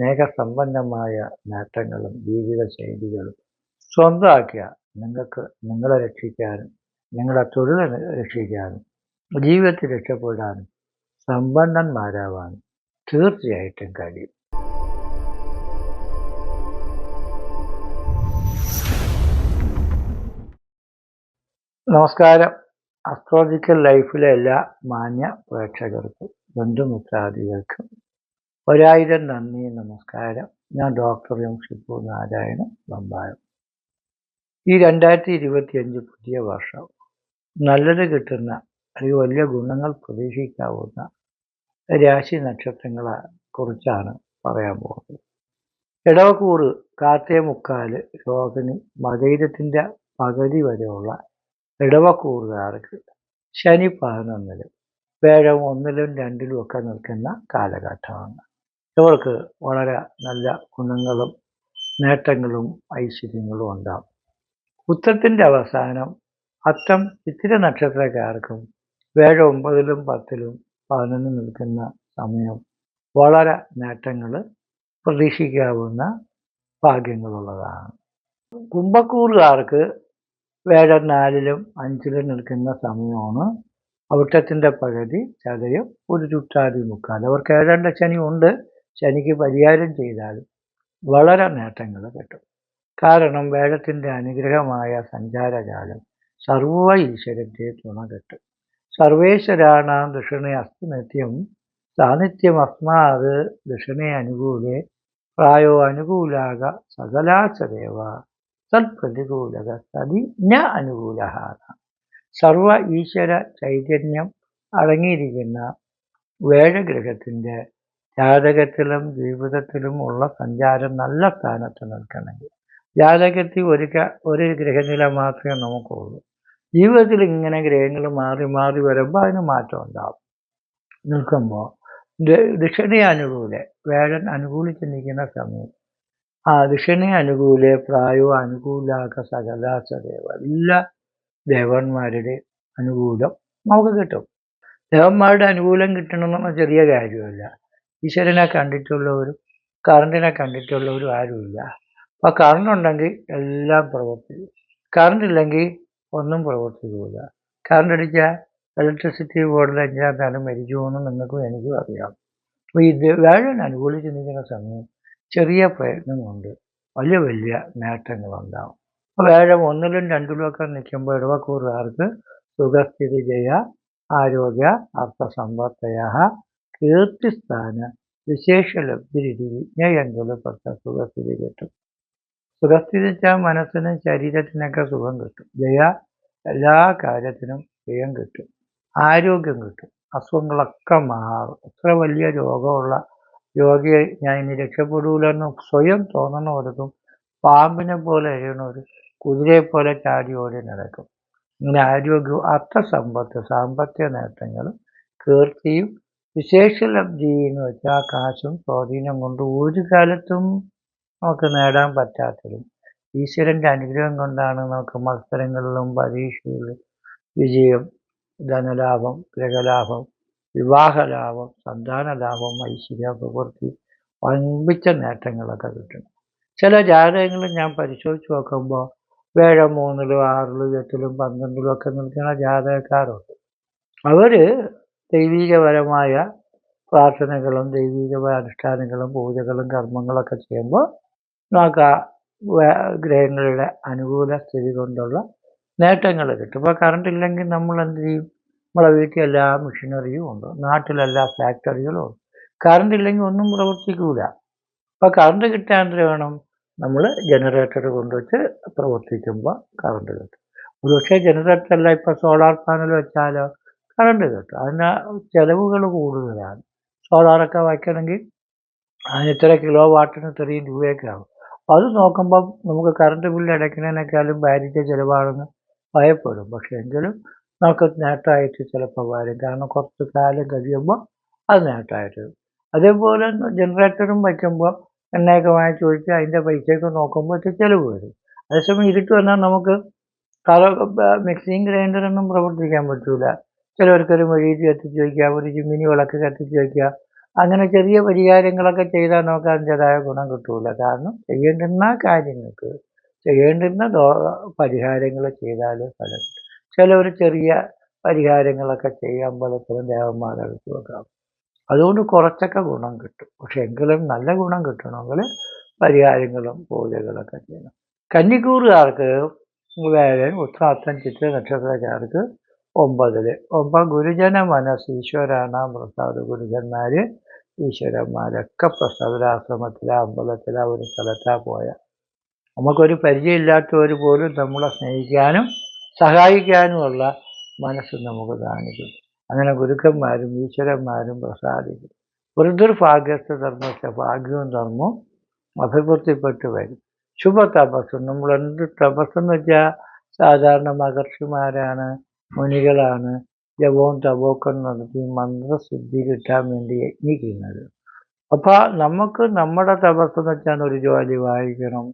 സ്നേഹസമ്പന്നമായ നേട്ടങ്ങളും ജീവിത ശൈലികളും സ്വന്തമാക്കിയ നിങ്ങൾക്ക് നിങ്ങളെ രക്ഷിക്കാനും നിങ്ങളുടെ തൊഴിൽ രക്ഷിക്കാനും ജീവിതത്തിൽ രക്ഷപ്പെടാനും സമ്പന്നന്മാരാവാനും തീർച്ചയായിട്ടും കഴിയും. നമസ്കാരം. അസ്ട്രോളജിക്കൽ ലൈഫിലെ എല്ലാ മാന്യ പ്രേക്ഷകർക്കും ബന്ധുമിത്രാദികൾക്കും ഒരായിരം നന്ദി നമസ്കാരം. ഞാൻ ഡോക്ടർ എം. ഷിപ്പു നാരായണ ബമ്പായം ഈ രണ്ടായിരത്തി ഇരുപത്തി അഞ്ച് പുതിയ വർഷം നല്ലത് കിട്ടുന്ന അല്ലെങ്കിൽ വലിയ ഗുണങ്ങൾ പ്രതീക്ഷിക്കാവുന്ന രാശി നക്ഷത്രങ്ങളെ കുറിച്ചാണ് പറയാൻ പോകുന്നത്. ഇടവക്കൂറ് കാത്തേ മുക്കാൽ രോഹിണി മകൈരത്തിന്റെ പകുതി വരെയുള്ള ഇടവക്കൂറുകാർക്ക് ശനി പതിനൊന്നിലും വേഴം ഒന്നിലും രണ്ടിലും ഒക്കെ നിൽക്കുന്ന കാലഘട്ടമാണ്. ഇവർക്ക് വളരെ നല്ല ഗുണങ്ങളും നേട്ടങ്ങളും ഐശ്വര്യങ്ങളും ഉണ്ടാകും. ഉത്തരത്തിന്റെ അവസാനം അത്തം ഇത്തിരി നക്ഷത്രക്കാർക്കും വേഴ ഒമ്പതിലും പത്തിലും പതിനൊന്നും നിൽക്കുന്ന സമയം വളരെ നേട്ടങ്ങൾ പ്രതീക്ഷിക്കാവുന്ന ഭാഗ്യങ്ങളുള്ളതാണ്. കുംഭക്കൂറുകാർക്ക് വേഴ നാലിലും അഞ്ചിലും നിൽക്കുന്ന സമയമാണ് അവിട്ടത്തിന്റെ പകുതി ചതയം ഒരു ചുറ്റാതി മുക്കാൽ. അവർക്ക് ഏഴാണ്ട് ശനി ഉണ്ട്. ശനിക്ക് പരിഹാരം ചെയ്താൽ വളരെ നേട്ടങ്ങൾ കിട്ടും. കാരണം വേദത്തിന്റെ അനുഗ്രഹമായ സഞ്ചാരകാലം സർവ ഈശ്വരന്റെ തുണ കിട്ടും. സർവേശ്വരാണാം ദക്ഷിണേ അസ്തുനിത്യം സാന്നിധ്യം അസ്മാത് ദക്ഷിണേ അനുകൂലെ പ്രായോ അനുകൂലാക സകലാശദേവ സത്പ്രതികൂലക സതി ന അനുകൂല സർവ ഈശ്വര ചൈതന്യം അടങ്ങിയിരിക്കുന്ന വേഴഗ്രഹത്തിന്റെ ജാതകത്തിലും ജീവിതത്തിലും ഉള്ള സഞ്ചാരം നല്ല സ്ഥാനത്ത് നിൽക്കണമെങ്കിൽ. ജാതകത്തിൽ ഒരു ഒരു ഗ്രഹനില മാത്രമേ നമുക്കുള്ളൂ. ജീവിതത്തിൽ ഇങ്ങനെ ഗ്രഹങ്ങൾ മാറി മാറി വരുമ്പോൾ അതിന് മാറ്റം ഉണ്ടാവും. നിൽക്കുമ്പോൾ ദക്ഷിണ അനുകൂല വേഴൻ അനുകൂലിച്ച് നിൽക്കുന്ന സമയം. ആ ദക്ഷിണ അനുകൂല പ്രായോ അനുകൂലാക സകലാസദേവ എല്ലാ ദേവന്മാരുടെ അനുകൂലം നമുക്ക് കിട്ടും. ദേവന്മാരുടെ അനുകൂലം കിട്ടണമെന്ന് ചെറിയ കാര്യമല്ല. ഈശ്വരനെ കണ്ടിട്ടുള്ളവരും കറണ്ടിനെ കണ്ടിട്ടുള്ളവരും ആരുമില്ല. അപ്പോൾ കറണ്ട് ഉണ്ടെങ്കിൽ എല്ലാം പ്രവർത്തിക്കും. കറണ്ട് ഇല്ലെങ്കിൽ ഒന്നും പ്രവർത്തിക്കില്ല കറണ്ട് അടിച്ചാൽ ഇലക്ട്രിസിറ്റി ബോർഡിൽ അഞ്ചാം കാലം മരിച്ചു പോകുന്നു നിങ്ങൾക്കും എനിക്കും അറിയാം. അപ്പോൾ ഇത് വേഴൻ അനുകൂലിച്ച് നിൽക്കുന്ന സമയം ചെറിയ പ്രയത്നം കൊണ്ട് വലിയ വലിയ നേട്ടങ്ങളുണ്ടാവും. അപ്പോൾ വേഴം ഒന്നിലും രണ്ടിലും ഒക്കെ നിൽക്കുമ്പോൾ ഇടവക്കൂറുകാർക്ക് സുഖസ്ഥിതി ജയ ആരോഗ്യ അർത്ഥസമ്പത്തയ കീർത്തിസ്ഥാന വിശേഷ ലബ്ധിരിതി വിജ്ഞയങ്കുലപ്പെട്ട സുഖസ്ഥിതി കിട്ടും. സുഖസ്ഥിതി വെച്ചാൽ മനസ്സിനും ശരീരത്തിനൊക്കെ സുഖം കിട്ടും. ജയ എല്ലാ കാര്യത്തിനും ജയം കിട്ടും. ആരോഗ്യം കിട്ടും. അസുഖങ്ങളൊക്കെ മാറും. എത്ര വലിയ രോഗമുള്ള രോഗിയെ ഞാൻ ഇനി രക്ഷപ്പെടൂലെന്ന് സ്വയം തോന്നണവർക്കും പാമ്പിനെ പോലെ എഴുന്നവർ കുതിരയെ പോലെ ചാടി ഓടി നടക്കും. ഇങ്ങനെ ആരോഗ്യവും അർത്ഥസമ്പത്ത് സാമ്പത്തിക നേട്ടങ്ങളും കീർത്തിയും വിശേഷലബ്ധി എന്ന് വെച്ചാൽ കാശും സ്വാധീനം കൊണ്ട് ഒരു കാലത്തും നമുക്ക് നേടാൻ പറ്റാത്തതും. ഈശ്വരന്റെ അനുഗ്രഹം കൊണ്ടാണ് നമുക്ക് മത്സരങ്ങളിലും പരീക്ഷകളിലും വിജയം ധനലാഭം ഗ്രഹലാഭം വിവാഹലാഭം സന്താനലാഭം ഐശ്വര്യ പ്രവൃത്തി വമ്പിച്ച നേട്ടങ്ങളൊക്കെ കിട്ടും. ചില ജാതകങ്ങൾ ഞാൻ പരിശോധിച്ച് നോക്കുമ്പോൾ വേഴം മൂന്നിലും ആറിലും എട്ടിലും പന്ത്രണ്ടിലും ഒക്കെ നിൽക്കുന്ന ജാതകക്കാരുണ്ട്. അവർ ദൈവീകപരമായ പ്രാർത്ഥനകളും ദൈവീകമായ അനുഷ്ഠാനങ്ങളും പൂജകളും കർമ്മങ്ങളൊക്കെ ചെയ്യുമ്പോൾ നമുക്ക് ആ ഗ്രഹങ്ങളുടെ അനുകൂല സ്ഥിതി കൊണ്ടുള്ള നേട്ടങ്ങൾ കിട്ടും. ഇപ്പോൾ കറണ്ട് ഇല്ലെങ്കിൽ നമ്മൾ എന്ത് ചെയ്യും? നമ്മളെ വീട്ടിൽ എല്ലാ മെഷീനറിയും ഉണ്ട്. നാട്ടിലെല്ലാ ഫാക്ടറികളും ഉണ്ട്. കറണ്ട് ഇല്ലെങ്കിൽ ഒന്നും പ്രവർത്തിക്കൂല. അപ്പോൾ കറണ്ട് കിട്ടാൻ വേണം? നമ്മൾ ജനറേറ്റർ കൊണ്ടുവച്ച് പ്രവർത്തിക്കുമ്പോൾ കറണ്ട് കിട്ടും. ഒരുപക്ഷെ ജനറേറ്റർ അല്ല ഇപ്പോൾ സോളാർ പാനൽ വെച്ചാലോ കറണ്ട് കിട്ടും അതിന് ചിലവുകൾ കൂടുതലാണ്. സോളാറൊക്കെ വയ്ക്കണമെങ്കിൽ അതിന് ഇത്ര കിലോ വാട്ടിന് ഇത്രയും രൂപയൊക്കെ ആവും. അത് നോക്കുമ്പം നമുക്ക് കറണ്ട് ബില്ല് അടയ്ക്കുന്നതിനേക്കാളും ഭാരിച്ച ചിലവാണെന്ന് ഭയപ്പെടും. പക്ഷേ എങ്കിലും നമുക്ക് നേട്ടമായിട്ട് ചിലപ്പോൾ വരും. കാരണം കുറച്ച് കാലം കഴിയുമ്പോൾ അത് നേട്ടമായിട്ട് അതേപോലെ ജനറേറ്ററും വയ്ക്കുമ്പോൾ എണ്ണയൊക്കെ വാങ്ങിച്ച് ഒഴിച്ച് അതിന്റെ പൈസയൊക്കെ നോക്കുമ്പോൾ ഇത് ചിലവ് വരും. അതേസമയം ഇരുട്ട് വന്നാൽ നമുക്ക് കള മിക്സിങ് ഗ്രൈൻഡറൊന്നും പ്രവർത്തിക്കാൻ പറ്റില്ല ചിലവർക്കൊരു മെഴുകുതിരി കത്തിച്ച് വയ്ക്കുക ഒരു ചിമ്മിനി വിളക്ക് കത്തിച്ച് വയ്ക്കുക. അങ്ങനെ ചെറിയ പരിഹാരങ്ങളൊക്കെ ചെയ്താൽ നമുക്ക് അതിന്റെതായ ഗുണം കിട്ടൂല. കാരണം ചെയ്യേണ്ടുന്ന കാര്യങ്ങൾക്ക് ചെയ്യേണ്ടുന്ന പരിഹാരങ്ങൾ ചെയ്താലേ ഫലം. ചിലവർ ചെറിയ പരിഹാരങ്ങളൊക്കെ ചെയ്യാൻ പലപ്പോഴും ദേവന്മാരെ വെച്ച് വെക്കാം. അതുകൊണ്ട് കുറച്ചൊക്കെ ഗുണം കിട്ടും. പക്ഷെ എങ്കിലും നല്ല ഗുണം കിട്ടണമെങ്കിൽ പരിഹാരങ്ങളും പൂജകളൊക്കെ ചെയ്യണം. കന്നിക്കൂറുകാർക്ക് വേലൻ ഉത്രാത്തം ചിത്ര നക്ഷത്രക്കാർക്ക് ഒമ്പതിൽ. ഒമ്പത് ഗുരുജന മനസ് ഈശ്വരാണ പ്രസാദ്. ഗുരുജന്മാര് ഈശ്വരന്മാരൊക്കെ പ്രസാദരാശ്രമത്തിലെ അമ്പലത്തിലാ ഒരു സ്ഥലത്താ പോയ. നമുക്കൊരു പരിചയമില്ലാത്തവർ പോലും നമ്മളെ സ്നേഹിക്കാനും സഹായിക്കാനുമുള്ള മനസ്സ് നമുക്ക് കാണിക്കും. അങ്ങനെ ഗുരുക്കന്മാരും ഈശ്വരന്മാരും പ്രസാദിക്കും. വൃദ്ധുർഭാഗ്യസ്ഥ ധർമ്മത്തെ ഭാഗ്യവും ധർമ്മവും അഭിവൃദ്ധിപ്പെട്ട് വരും. ശുഭ തപസ് നമ്മൾ എന്ത് തപസ്സെന്ന് വെച്ചാൽ സാധാരണ മഹർഷിമാരാണ് മുനികളാണ് ജപവും തപമൊക്കെ നടത്തി മന്ത്രസിദ്ധി കിട്ടാൻ വേണ്ടി യജ്ഞിക്കുന്നത്. അപ്പോൾ നമുക്ക് നമ്മുടെ തപസ് എന്ന് വെച്ചാൽ ഒരു ജോലി വായിക്കണം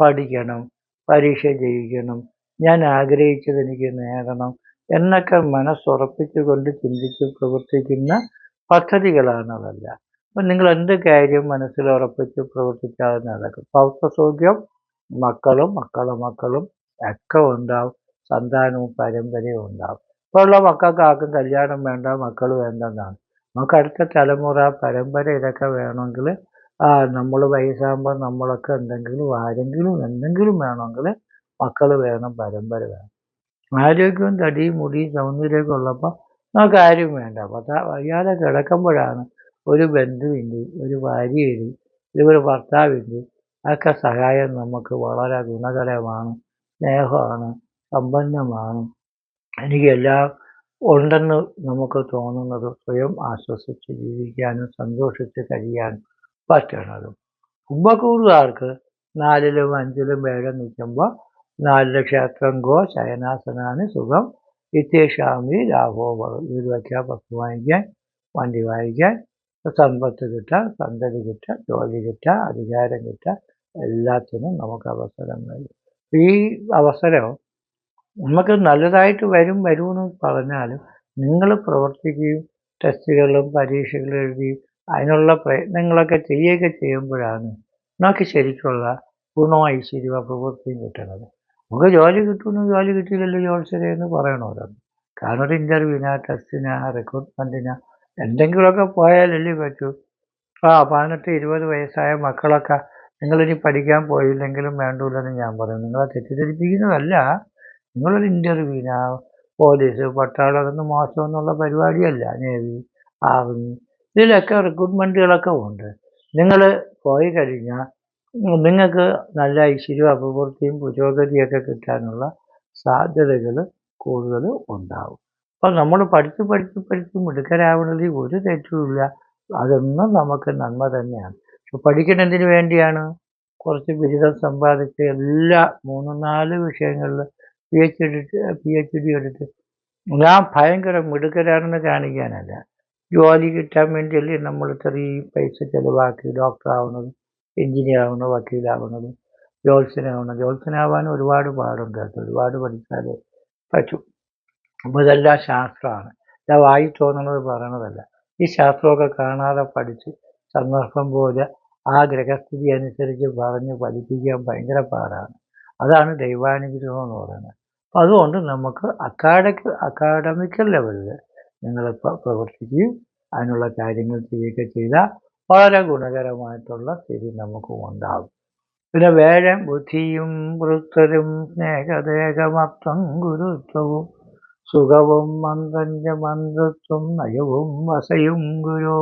പഠിക്കണം പരീക്ഷ ജയിക്കണം ഞാൻ ആഗ്രഹിച്ചത് എനിക്ക് നേടണം എന്നൊക്കെ മനസ്സുറപ്പിച്ചുകൊണ്ട് ചിന്തിച്ച് പ്രവർത്തിക്കുന്ന പദ്ധതികളാണ് അതെല്ലാം. അപ്പം നിങ്ങൾ എന്ത് കാര്യം മനസ്സിൽ ഉറപ്പിച്ച് പ്രവർത്തിച്ചാൽ നടക്കും. പൗത്വസൗഖ്യം മക്കളും മക്കളും മക്കളും ഒക്കെ ഉണ്ടാവും. സന്താനവും പരമ്പരയും ഉണ്ടാവും. ഇപ്പോൾ ഉള്ള മക്കൾക്ക് ആർക്കും കല്യാണം വേണ്ട മക്കൾ വേണ്ടെന്നാണ് നമുക്ക് അടുത്ത തലമുറ പരമ്പര ഇതൊക്കെ വേണമെങ്കിൽ നമ്മൾ വയസ്സാകുമ്പോൾ നമ്മളൊക്കെ എന്തെങ്കിലും ആരെങ്കിലും എന്തെങ്കിലും വേണമെങ്കിൽ മക്കൾ വേണം പരമ്പര വേണം. ആരോഗ്യവും തടിയും മുടിയും സൗന്ദര്യമൊക്കെ ഉള്ളപ്പോൾ നമുക്ക് ആരും വേണ്ട. പത്താ വയ്യാതെ കിടക്കുമ്പോഴാണ് ഒരു ബന്ധുവിന്റെ ഒരു ഭാര്യയുടെ ഒരു ഭർത്താവിന്റെ ഒക്കെ സഹായം നമുക്ക് വളരെ ഗുണകരമാണ് സ്നേഹമാണ് സമ്പന്നമാണ്. എനിക്ക് എല്ലാം ഉണ്ടെന്ന് നമുക്ക് തോന്നുന്നത് സ്വയം ആശ്വസിച്ച് ജീവിക്കാനും സന്തോഷിച്ച് കഴിയാനും പറ്റണതും. കുംഭക്കൂറുകാർക്ക് നാലിലും അഞ്ചിലും ഏഴും നിൽക്കുമ്പോൾ നാലിൽ ക്ഷേത്രം ഗോ ശയനാസനാണ് സുഖം ഇത്യേഷാമി ലാഭോ വീട് വയ്ക്കാൻ പത്ത് വാങ്ങിക്കാൻ വണ്ടി വാങ്ങിക്കാൻ സമ്പത്ത് കിട്ടുക സന്തതി കിട്ടുക ജോലി കിട്ടുക അധികാരം കിട്ടുക എല്ലാത്തിനും നമുക്ക് അവസരം നൽകും. ഈ അവസരം നമുക്ക് നല്ലതായിട്ട് വരും വരുമെന്ന് പറഞ്ഞാലും നിങ്ങൾ പ്രവർത്തിക്കുകയും ടെസ്റ്റുകളും പരീക്ഷകളും എഴുതിയും അതിനുള്ള പ്രയത്നങ്ങളൊക്കെ ചെയ്യുകയൊക്കെ ചെയ്യുമ്പോഴാണ് നമുക്ക് ശരിക്കുള്ള ഗുണമായി ശരിവ പ്രവൃത്തിയും കിട്ടുന്നത്. നമുക്ക് ജോലി കിട്ടുമെന്ന് ജോലി കിട്ടിയില്ലല്ലോ ജോത്സരെ എന്ന് പറയണമല്ലോ കാരണം ഒരു ഇന്റർവ്യൂവിനാ ടെസ്റ്റിനാ റിക്രൂട്ട്മെന്റിനാ എന്തെങ്കിലുമൊക്കെ പോയാലല്ലേ പറ്റൂ. ആ പതിനെട്ട് ഇരുപത് വയസ്സായ മക്കളൊക്കെ നിങ്ങളിനി പഠിക്കാൻ പോയില്ലെങ്കിലും വേണ്ടൂലെന്ന് ഞാൻ പറയും. നിങ്ങളെ തെറ്റിദ്ധരിപ്പിക്കുന്നതല്ല. നിങ്ങളൊരു ഇന്റർവ്യൂവിനാ പോലീസ് പട്ടാളം അതൊന്നും മോശമെന്നുള്ള പരിപാടിയല്ല. നേവി ആർമി ഇതിലൊക്കെ റിക്രൂട്ട്മെന്റുകളൊക്കെ ഉണ്ട്. നിങ്ങൾ പോയി കഴിഞ്ഞാൽ നിങ്ങൾക്ക് നല്ല ഐശ്വര്യവും അഭിവൃദ്ധിയും പുരോഗതിയൊക്കെ കിട്ടാനുള്ള സാധ്യതകൾ കൂടുതൽ ഉണ്ടാവും. അപ്പം നമ്മൾ പഠിച്ച് പഠിച്ച് പഠിച്ച് മിടുക്കരാവണതിൽ ഒരു തെറ്റുമില്ല അതൊന്നും നമുക്ക് നന്മ തന്നെയാണ്. പക്ഷെ പഠിക്കുന്നതിന് വേണ്ടിയാണ് കുറച്ച് ബിരുദം സമ്പാദിച്ച് എല്ലാ മൂന്ന് നാല് വിഷയങ്ങളിൽ P H D P H D എടുത്ത്. ഞാൻ ഭയങ്കര മിടുക്കരാണെന്ന് കാണിക്കാനല്ല. ജോലി കിട്ടാൻ വേണ്ടിയല്ലേ നമ്മൾ ഇത്രയും പൈസ ചിലവാക്കി ഡോക്ടർ ആവുന്നത് എഞ്ചിനീയർ ആവുന്നത് വക്കീലാവുന്നതും ജോത്സ്യനാവുന്നത് ജോത്സ്യനാവാൻ ഒരുപാട് പാടുണ്ട് ഒരുപാട് പഠിച്ചാലേ പറ്റും. അപ്പോൾ ഇതെല്ലാം ശാസ്ത്രമാണ്. ഞാൻ വായി തോന്നുന്നത് പറയണതല്ല. ഈ ശാസ്ത്രമൊക്കെ കാണാതെ പഠിച്ച് സന്ദർഭം പോലെ ആ ഗ്രഹസ്ഥിതി അനുസരിച്ച് പറഞ്ഞ് പഠിപ്പിക്കാൻ ഭയങ്കര പാടാണ്. അതാണ് ദൈവാനുഗ്രഹം എന്ന് പറയുന്നത്. അപ്പം അതുകൊണ്ട് നമുക്ക് അക്കാഡമിക് അക്കാഡമിക്കൽ ലെവലിൽ നിങ്ങൾ പ്രവർത്തിക്കുകയും അതിനുള്ള കാര്യങ്ങൾ ചെയ്യുകയൊക്കെ ചെയ്താൽ വളരെ ഗുണകരമായിട്ടുള്ള സ്ഥിതി നമുക്ക് ഉണ്ടാകും. പിന്നെ വേഴം ബുദ്ധിയും വൃത്തരും സ്നേഹദേഹമത്വം ഗുരുത്വവും സുഖവും മന്ദഞ്ച മന്ദത്വം നയവും വസയും ഗുരു.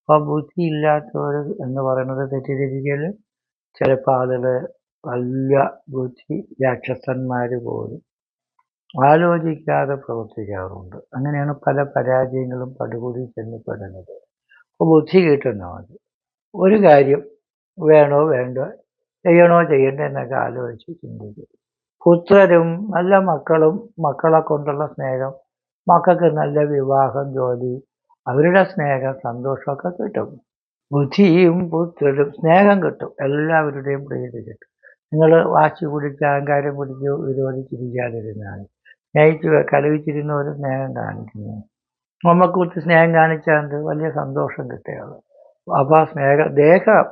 അപ്പം ബുദ്ധിയില്ലാത്തവർ എന്ന് പറയുന്നത് തെറ്റിദ്ധരിക്കൽ ചിലപ്പോൾ ആളുകൾ വലിയ ബുദ്ധി രാക്ഷസന്മാർ പോലും ആലോചിക്കാതെ പ്രവർത്തിക്കാറുണ്ട്. അങ്ങനെയാണ് പല പരാജയങ്ങളും പടുകൂടി ചെന്നപ്പെടുന്നത് അപ്പോൾ ബുദ്ധി കിട്ടുന്ന മതി ഒരു കാര്യം വേണോ വേണ്ടോ ചെയ്യണോ ചെയ്യണ്ടേ എന്നൊക്കെ ആലോചിച്ച് ചിന്തിക്കും. പുത്രരും നല്ല മക്കളും മക്കളെ കൊണ്ടുള്ള സ്നേഹം മക്കൾക്ക് നല്ല വിവാഹം ജോലി അവരുടെ സ്നേഹം സന്തോഷമൊക്കെ കിട്ടും. ബുദ്ധിയും പുത്രരും സ്നേഹം കിട്ടും. എല്ലാവരുടെയും പ്രീതി കിട്ടും. നിങ്ങൾ വാശി കുടിച്ച് അഹങ്കാരം കുടിച്ച് വിരോധിച്ചിരിക്കാതിരുന്നാൽ സ്നേഹിച്ച് കലവിച്ചിരുന്നവർ സ്നേഹം കാണിക്കുന്നു. നമുക്ക് കുറിച്ച് സ്നേഹം കാണിച്ചാൽ വലിയ സന്തോഷം കിട്ടുകയുള്ളു. അപ്പോൾ ആ സ്നേഹ ദേഹം.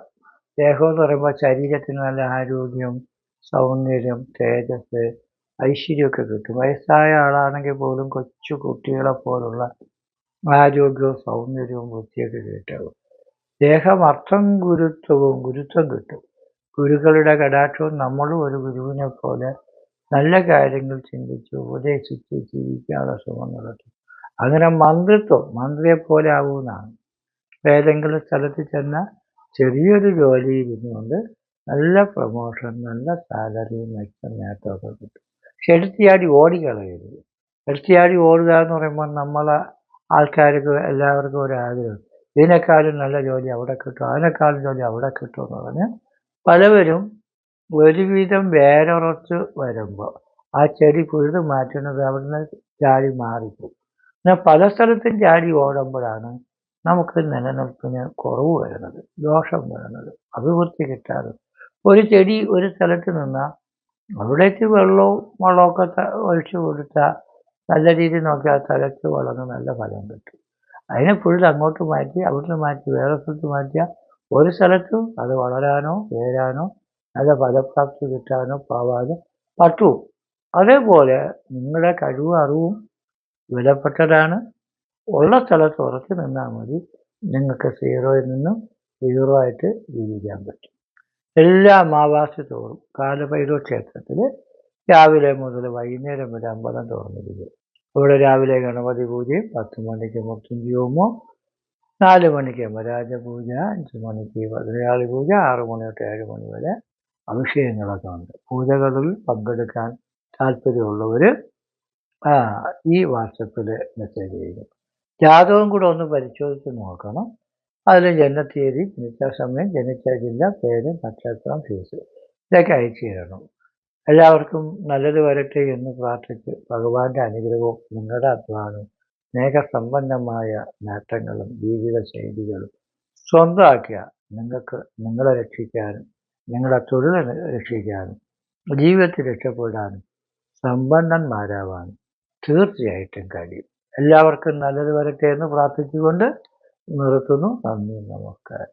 ദേഹം എന്ന് പറയുമ്പോൾ ശരീരത്തിന് നല്ല ആരോഗ്യം സൗന്ദര്യം തേജസ് ഐശ്വര്യമൊക്കെ കിട്ടും. വയസ്സായ ആളാണെങ്കിൽ പോലും കൊച്ചു കുട്ടികളെ പോലുള്ള ആരോഗ്യവും സൗന്ദര്യവും ബുദ്ധിയൊക്കെ ദേഹം അർത്ഥം ഗുരുത്വവും ഗുരുത്വം കിട്ടും. ഗുരുക്കളുടെ കടാക്ഷവും നമ്മളും ഒരു ഗുരുവിനെ പോലെ നല്ല കാര്യങ്ങൾ ചിന്തിച്ച് ഉപദേശിച്ച് ജീവിക്കാനുള്ള ശ്രമം നടത്തും. അങ്ങനെ മന്ത്രിത്വം മന്ത്രിയെ പോലെ ആവുമെന്നാണ് ഏതെങ്കിലും സ്ഥലത്ത് ചെന്ന ചെറിയൊരു ജോലിയിൽ ഇരുന്നുകൊണ്ട് നല്ല പ്രൊമോഷൻ നല്ല സാലറി മെച്ചം നേട്ടമൊക്കെ കിട്ടും. പക്ഷെ എടുത്തിയാടി ഓടിക്കളയരുത്. എടുത്തിയാടി ഓടുക എന്ന് പറയുമ്പോൾ നമ്മളെ ആൾക്കാർക്ക് എല്ലാവർക്കും ഒരു ആഗ്രഹം. ഇതിനേക്കാളും നല്ല ജോലി അവിടെ കിട്ടും അതിനേക്കാളും ജോലി അവിടെ കിട്ടും എന്ന് പറഞ്ഞ് പലവരും ഒരുവിധം വേരുറച്ച് വരുമ്പോൾ ആ ചെടി പുഴുത് മാറ്റുന്നത് അവിടുന്ന് ചാടി മാറിപ്പോകും എന്നാൽ പല സ്ഥലത്തും ചാടി ഓടുമ്പോഴാണ് നമുക്ക് നിലനിൽപ്പിന് കുറവ് വരുന്നത് ദോഷം വരുന്നത് അഭിവൃദ്ധി കിട്ടാതെ. ഒരു ചെടി ഒരു സ്ഥലത്ത് നിന്നാൽ അവിടേക്ക് വെള്ളവും വളമൊക്കെ ഒഴിച്ചു കൊടുത്താൽ നല്ല രീതിയിൽ നോക്കിയാൽ തലച്ച് വളർന്ന് നല്ല ഫലം കിട്ടും. അതിനെ പുഴുത് അങ്ങോട്ട് മാറ്റി അവിടുന്ന് മാറ്റി വേറെ സ്ഥലത്ത് മാറ്റിയാൽ ഒരു സ്ഥലത്തും അത് വളരാനോ ചേരാനോ നല്ല ഫലപ്രാപ്തി കിട്ടാനോ പാവാതെ പറ്റൂ. അതേപോലെ നിങ്ങളുടെ കഴിവും അറിവും വിലപ്പെട്ടതാണ്. ഉള്ള സ്ഥലത്ത് ഉറച്ചു നിന്നാൽ മതി. നിങ്ങൾക്ക് സീറോയിൽ നിന്നും ഹീറോ ആയിട്ട് ജീവിക്കാൻ പറ്റും. എല്ലാ അമാവാസി തോറും കാലഭൈരവ ക്ഷേത്രത്തിൽ രാവിലെ മുതൽ വൈകുന്നേരം വരെ അമ്പലം തുറന്നിരിക്കും. ഇവിടെ രാവിലെ ഗണപതി പൂജയും പത്ത് മണിക്ക് ഹോമം നാല് മണിക്ക് യമരാജ പൂജ അഞ്ച് മണിക്ക് ഭദ്രകാളി പൂജ ആറ് മണി തൊട്ട് ഏഴ് മണി വരെ അഭിഷേകങ്ങളൊക്കെ ഉണ്ട്. പൂജകളിൽ പങ്കെടുക്കാൻ താല്പര്യമുള്ളവർ ഈ വാട്സപ്പിൽ മെസ്സേജ് ചെയ്യുക. ജാതകം കൂടെ ഒന്ന് പരിശോധിച്ച് നോക്കണം. അതിൽ ജനനത്തീയതി ജനിച്ച സമയം ജനിച്ച ജില്ല പേര് നക്ഷത്രം ഫീസ് ഇതൊക്കെ അയച്ചു തരണം. എല്ലാവർക്കും നല്ലത് വരട്ടെ എന്ന് പ്രാർത്ഥിച്ച് ഭഗവാന്റെ അനുഗ്രഹവും നിങ്ങളുടെ അധ്വാനവും സ്നേഹസമ്പന്നമായ നേട്ടങ്ങളും ജീവിത ശൈലികളും സ്വന്തമാക്കിയ നിങ്ങൾക്ക് നിങ്ങളെ രക്ഷിക്കാനും നിങ്ങളുടെ തൊഴിൽ രക്ഷിക്കാനും ജീവിതത്തിൽ രക്ഷപ്പെടാനും സമ്പന്നന്മാരാവാനും തീർച്ചയായിട്ടും കഴിയും. എല്ലാവർക്കും നല്ലത് വരട്ടെ എന്ന് പ്രാർത്ഥിച്ചുകൊണ്ട് നിർത്തുന്നു. നന്ദി നമസ്കാരം.